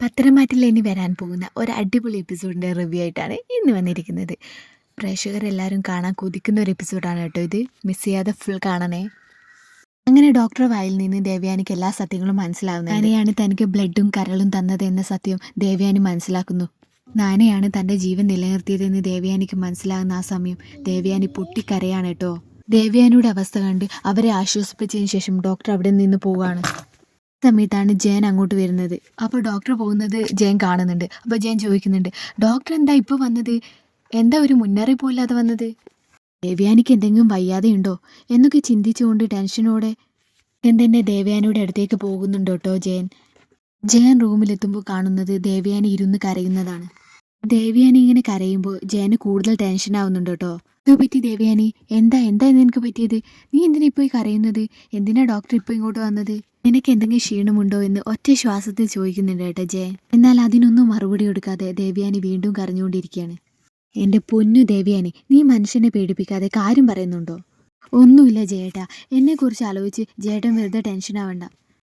പത്തനംമാറ്റിൽ ഇനി വരാൻ പോകുന്ന ഒരു അടിപൊളി എപ്പിസോഡിന്റെ റിവ്യൂ ആയിട്ടാണ് ഇന്ന് വന്നിരിക്കുന്നത്. പ്രേക്ഷകരെല്ലാവരും കാണാൻ കൊതിക്കുന്ന ഒരു എപ്പിസോഡാണ് കേട്ടോ ഇത്. മിസ് ചെയ്യാതെ ഫുൾ കാണണേ. അങ്ങനെ ഡോക്ടർ വായിൽ നിന്ന് ദേവയാനിക്ക് എല്ലാ സത്യങ്ങളും മനസ്സിലാവുന്നത് നാനയാണ് തനിക്ക് ബ്ലഡും കരളും തന്നത് എന്ന സത്യം ദേവയാനി മനസ്സിലാക്കുന്നു. നാനയാണ് തന്റെ ജീവൻ നിലനിർത്തിയതെന്ന് ദേവയാനിക്ക് മനസ്സിലാകുന്ന ആ സമയം ദേവയാനി പൊട്ടിക്കരയാണ് കേട്ടോ. ദേവയാനിയുടെ അവസ്ഥ കണ്ട് അവരെ ആശ്വസിപ്പിച്ചതിന് ശേഷം ഡോക്ടർ അവിടെ നിന്ന് പോവുകയാണ് സമയത്താണ് ജയൻ അങ്ങോട്ട് വരുന്നത്. അപ്പോൾ ഡോക്ടർ പോകുന്നത് ജയൻ കാണുന്നുണ്ട്. അപ്പോൾ ജയൻ ചോദിക്കുന്നുണ്ട് ഡോക്ടർ എന്താ ഇപ്പോൾ വന്നത്? എന്താ ഒരു മുന്നറിയിപ്പും ഇല്ലാതെ വന്നത്? ദേവ്യാനിക്ക് എന്തെങ്കിലും വയ്യാതെ ഉണ്ടോ എന്നൊക്കെ ചിന്തിച്ചുകൊണ്ട് ടെൻഷനോടെ തന്നെ ദേവയാനിയുടെ അടുത്തേക്ക് പോകുന്നുണ്ട് കേട്ടോ ജയൻ. ജയൻ റൂമിലെത്തുമ്പോൾ കാണുന്നത് ദേവയാനി ഇരുന്ന് കരയുന്നതാണ്. ദേവയാനി ഇങ്ങനെ കരയുമ്പോൾ ജയന് കൂടുതൽ ടെൻഷൻ ആവുന്നുണ്ട് കേട്ടോ. ഇത് പറ്റി ദേവയാനി? എന്താ എന്താ നിനക്ക് പറ്റിയത്? നീ എന്തിനാ ഇപ്പോൾ കരയുന്നത്? എന്തിനാ ഡോക്ടർ ഇപ്പോൾ ഇങ്ങോട്ട് വന്നത്? നിനക്ക് എന്തെങ്കിലും ക്ഷീണമുണ്ടോ എന്ന് ഒറ്റ ശ്വാസത്തിൽ ചോദിക്കുന്നുണ്ട് കേട്ടോ ജയൻ എന്നാൽ അതിനൊന്നും മറുപടി കൊടുക്കാതെ ദേവയാനി വീണ്ടും കരഞ്ഞുകൊണ്ടിരിക്കുകയാണ്. എന്റെ പൊന്നു ദേവയാനി നീ മനുഷ്യനെ പേടിപ്പിക്കാതെ കാര്യം പറയുന്നുണ്ടോ? ഒന്നുമില്ല ജയേട്ടാ എന്നെക്കുറിച്ച് ആലോചിച്ച് ജേട്ടൻ വെറുതെ ടെൻഷൻ ആവണ്ട.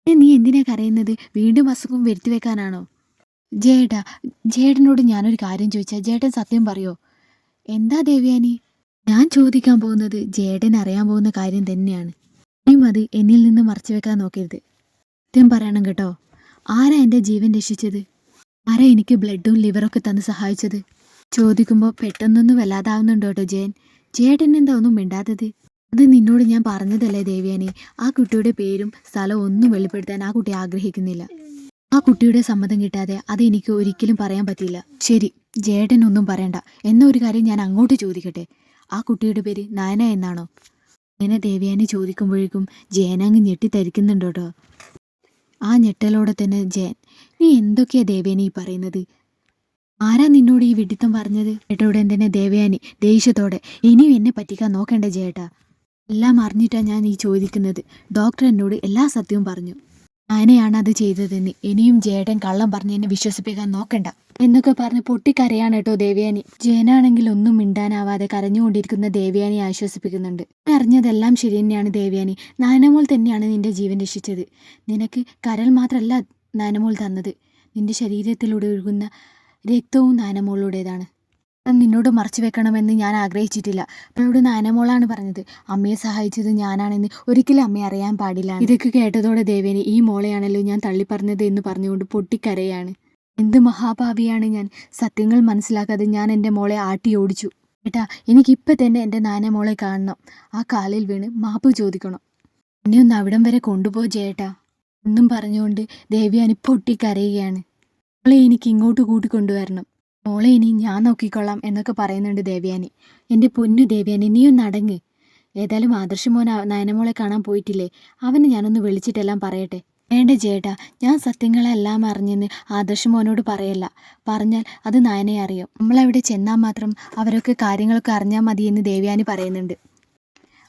നീ എന്തിനാ കരയുന്നത്? വീണ്ടും അസുഖം വരുത്തി വെക്കാനാണോ? ജേട്ടാ ജേട്ടനോട് ഞാനൊരു കാര്യം ചോദിച്ചാൽ ജേട്ടൻ സത്യം പറയോ? എന്താ ദേവയാനി? ഞാൻ ചോദിക്കാൻ പോകുന്നത് ജേഡൻ അറിയാൻ പോകുന്ന കാര്യം തന്നെയാണ്. ഇനിയും അത് എന്നിൽ നിന്ന് മറച്ചു വെക്കാൻ നോക്കരുത്. സത്യം പറയണം കേട്ടോ. ആരാ എന്റെ ജീവൻ രക്ഷിച്ചത്? ആരാ എനിക്ക് ബ്ലഡും ലിവറൊക്കെ തന്ന് സഹായിച്ചത്? ചോദിക്കുമ്പോൾ പെട്ടെന്നൊന്നും വല്ലാതാവുന്നുണ്ടോ കേട്ടോ ജയൻ ചേട്ടൻ എന്താ ഒന്നും മിണ്ടാത്തത്? അത് നിന്നോട് ഞാൻ പറഞ്ഞതല്ലേ ദേവിയാനി? ആ കുട്ടിയുടെ പേരും സ്ഥലവും ഒന്നും വെളിപ്പെടുത്താൻ ആ കുട്ടി ആഗ്രഹിക്കുന്നില്ല. ആ കുട്ടിയുടെ സമ്മതം കിട്ടാതെ അത് എനിക്ക് ഒരിക്കലും പറയാൻ പറ്റില്ല ശരി ജേട്ടൻ ഒന്നും പറയണ്ട. എന്ന ഒരു കാര്യം ഞാൻ അങ്ങോട്ട് ചോദിക്കട്ടെ? ആ കുട്ടിയുടെ പേര് നയന എന്നാണോ? അങ്ങനെ ദേവയാനി ചോദിക്കുമ്പോഴേക്കും ജയനങ്ങ് ഞെട്ടിത്തരിക്കുന്നുണ്ട് കേട്ടോ ആ ഞെട്ടലോടെ തന്നെ ജയൻ നീ എന്തൊക്കെയാ ദേവയാനി ഈ പറയുന്നത്? ആരാ നിന്നോട് ഈ വിഡിത്തം പറഞ്ഞത്? ഏട്ടോടെ തന്നെ ദേവയാനി ദേഷ്യത്തോടെ ഇനിയും എന്നെ പറ്റിക്കാൻ നോക്കണ്ട ജേട്ടാ എല്ലാം അറിഞ്ഞിട്ടാ ഞാൻ ഈ ചോദിക്കുന്നത്. ഡോക്ടർ എന്നോട് എല്ലാ സത്യവും പറഞ്ഞു. ആനയാണ് അത് ചെയ്തതെന്ന്. ഇനിയും ജേട്ടൻ കള്ളം പറഞ്ഞ് എന്നെ വിശ്വസിപ്പിക്കാൻ നോക്കണ്ട. എന്നൊക്കെ പറഞ്ഞ് പൊട്ടിക്കരയാണ് കേട്ടോ ദേവയാനി. ജയനാണെങ്കിൽ ഒന്നും മിണ്ടാനാവാതെ കരഞ്ഞുകൊണ്ടിരിക്കുന്ന ദേവയാനി ആശ്വസിപ്പിക്കുന്നുണ്ട്. അറിഞ്ഞതെല്ലാം ശരി തന്നെയാണ് ദേവയാനി. നാനമോൾ തന്നെയാണ് നിന്റെ ജീവൻ രക്ഷിച്ചത്. നിനക്ക് കരൽ മാത്രമല്ല നാനമോൾ തന്നത്. നിന്റെ ശരീരത്തിലൂടെ ഒഴുകുന്ന രക്തവും നാനമോളുടേതാണ് നിന്നോട് മറച്ചു വെക്കണമെന്ന് ഞാൻ ആഗ്രഹിച്ചിട്ടില്ല. അവളോട് നാനമോളാണ് പറഞ്ഞത്. അമ്മയെ സഹായിച്ചത് ഞാനാണെന്ന് ഒരിക്കലും അമ്മയെ അറിയാൻ പാടില്ല. ഇതൊക്കെ കേട്ടതോടെ ദേവേനെ ഈ മോളെയാണല്ലോ ഞാൻ തള്ളിപ്പറഞ്ഞത് എന്ന് പറഞ്ഞുകൊണ്ട് പൊട്ടിക്കരയാണ്. എന്ത് മഹാഭാവിയാണ് ഞാൻ. സത്യങ്ങൾ മനസ്സിലാക്കാതെ ഞാൻ എന്റെ മോളെ ആട്ടി ഓടിച്ചു. ഏട്ടാ എനിക്കിപ്പോൾ തന്നെ എന്റെ നാനമോളെ കാണണം. ആ കാലിൽ വീണ് മാപ്പ് ചോദിക്കണം. എന്നെ ഒന്ന് അവിടം വരെ കൊണ്ടുപോ ചേട്ടാ എന്നും പറഞ്ഞുകൊണ്ട് ദേവ്യാനി പൊട്ടിക്കരയുകയാണ്. മോളെ എനിക്ക് ഇങ്ങോട്ട് കൂട്ടിക്കൊണ്ടുവരണം. മോളെ ഇനി ഞാൻ നോക്കിക്കൊള്ളാം എന്നൊക്കെ പറയുന്നുണ്ട് ദേവ്യാനി. എന്റെ പൊന്നു ദേവ്യാനി നീയൊന്ന് അടങ്ങ് ഏതായാലും ആദർശ് മോൻ നയനമോളെ കാണാൻ പോയിട്ടില്ലേ? അവനെ ഞാനൊന്ന് വിളിച്ചിട്ടെല്ലാം പറയട്ടെ. വേണ്ട ചേട്ടാ ഞാൻ സത്യങ്ങളെല്ലാം അറിഞ്ഞെന്ന് ആദർശ് മോനോട് പറയല്ല. പറഞ്ഞാൽ അത് നയനെ അറിയും. നമ്മളവിടെ ചെന്നാൽ മാത്രം അവരൊക്കെ കാര്യങ്ങളൊക്കെ അറിഞ്ഞാൽ മതിയെന്ന് ദേവ്യാനി പറയുന്നുണ്ട്.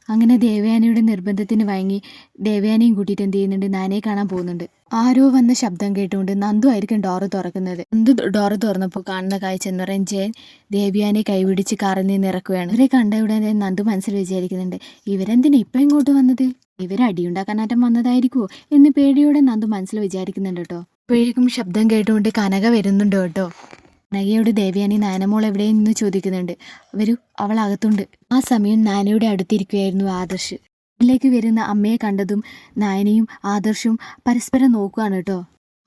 അങ്ങനെ ദേവയാനിയുടെ നിർബന്ധത്തിന് വഴങ്ങി ദേവയാനിയും കൂട്ടിയിട്ട് എന്ത് ചെയ്യുന്നുണ്ട്? നാനയെ കാണാൻ പോകുന്നുണ്ട്. ആരോ വന്ന ശബ്ദം കേട്ടുകൊണ്ട് നന്ദു ആയിരിക്കും ഡോറ് തുറക്കുന്നത്. നന്ദു ഡോറ് തുറന്നപ്പോൾ കാണുന്ന കാഴ്ച എന്ന് പറയാൻ ജയൻ ദേവയാനെ കൈപിടിച്ച് കാറിൽ നിന്ന് ഇറക്കുകയാണ്. ഇവരെ കണ്ട ഉടനെ നന്ദു മനസ്സിൽ വിചാരിക്കുന്നുണ്ട് ഇവരെന്തിനാ ഇപ്പം ഇങ്ങോട്ട് വന്നത്? ഇവർ അടിയുണ്ടാക്കാനാറ്റം വന്നതായിരിക്കുമോ എന്ന് പേടിയോടെ നന്ദു മനസ്സിൽ വിചാരിക്കുന്നുണ്ട് കേട്ടോ. അപ്പോഴേക്കും ശബ്ദം കേട്ടുകൊണ്ട് കനക വരുന്നുണ്ട് കേട്ടോ. കനകയോട് ദേവയാനി നാനമോൾ എവിടെയെന്ന് ചോദിക്കുന്നുണ്ട്. വരൂ അവൾ അകത്തുണ്ട് ആ സമയം നാനയുടെ അടുത്തിരിക്കുകയായിരുന്നു ആദർശ്. ഇതിലേക്ക് വരുന്ന അമ്മയെ കണ്ടതും നായനയും ആദർശും പരസ്പരം നോക്കുകയാണ് കേട്ടോ.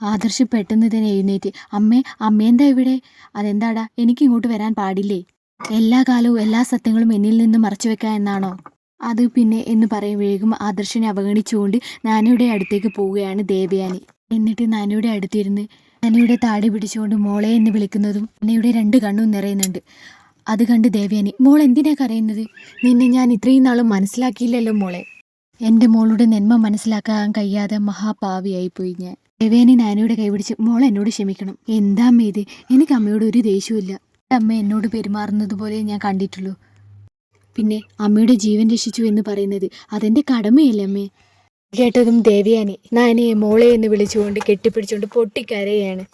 ആദർശ് പെട്ടെന്ന് തന്നെ എഴുന്നേറ്റ് അമ്മേ അമ്മേന്താ ഇവിടെ? അതെന്താടാ? എനിക്ക് ഇങ്ങോട്ട് വരാൻ പാടില്ലേ? എല്ലാ കാലവും എല്ലാ സത്യങ്ങളും എന്നിൽ നിന്ന് മറച്ചു വെക്കുക എന്നാണോ? അത് പിന്നെ എന്ന് പറയുമ്പോഴേക്കും ആദർശനെ അവഗണിച്ചുകൊണ്ട് നാനയുടെ അടുത്തേക്ക് പോവുകയാണ് ദേവയാനി. എന്നിട്ട് നാനയുടെ അടുത്തിരുന്ന് നാനയുടെ താടി പിടിച്ചുകൊണ്ട് മോളെ എന്ന് വിളിക്കുന്നതും അനയുടെ രണ്ട് കണ്ണും നിറയുന്നുണ്ട്. അത് കണ്ട് ദേവയാനി മോൾ എന്തിനാ കരയുന്നത്? നിന്നെ ഞാൻ ഇത്രയും നാളും മനസ്സിലാക്കിയില്ലല്ലോ മോളെ. എന്റെ മോളുടെ നന്മ മനസ്സിലാക്കാൻ കഴിയാതെ മഹാപാവിയായി പോയി ഞാൻ. ദേവയാനി നാനയുടെ കൈപിടിച്ച് മോൾ എന്നോട് ക്ഷമിക്കണം. എന്താ ഇത്? എനിക്ക് അമ്മയോട് ഒരു ദേഷ്യമില്ല അമ്മ എന്നോട് പെരുമാറുന്നത് പോലെ ഞാൻ കണ്ടിട്ടുള്ളൂ. പിന്നെ അമ്മയുടെ ജീവൻ രക്ഷിച്ചു എന്ന് പറയുന്നത് അതെന്റെ കടമയല്ലേ അമ്മേ? കേട്ടതും ദേവയാനി നാനയെ മോളെ എന്ന് വിളിച്ചുകൊണ്ട് കെട്ടിപ്പിടിച്ചുകൊണ്ട് പൊട്ടിക്കരയാണ്.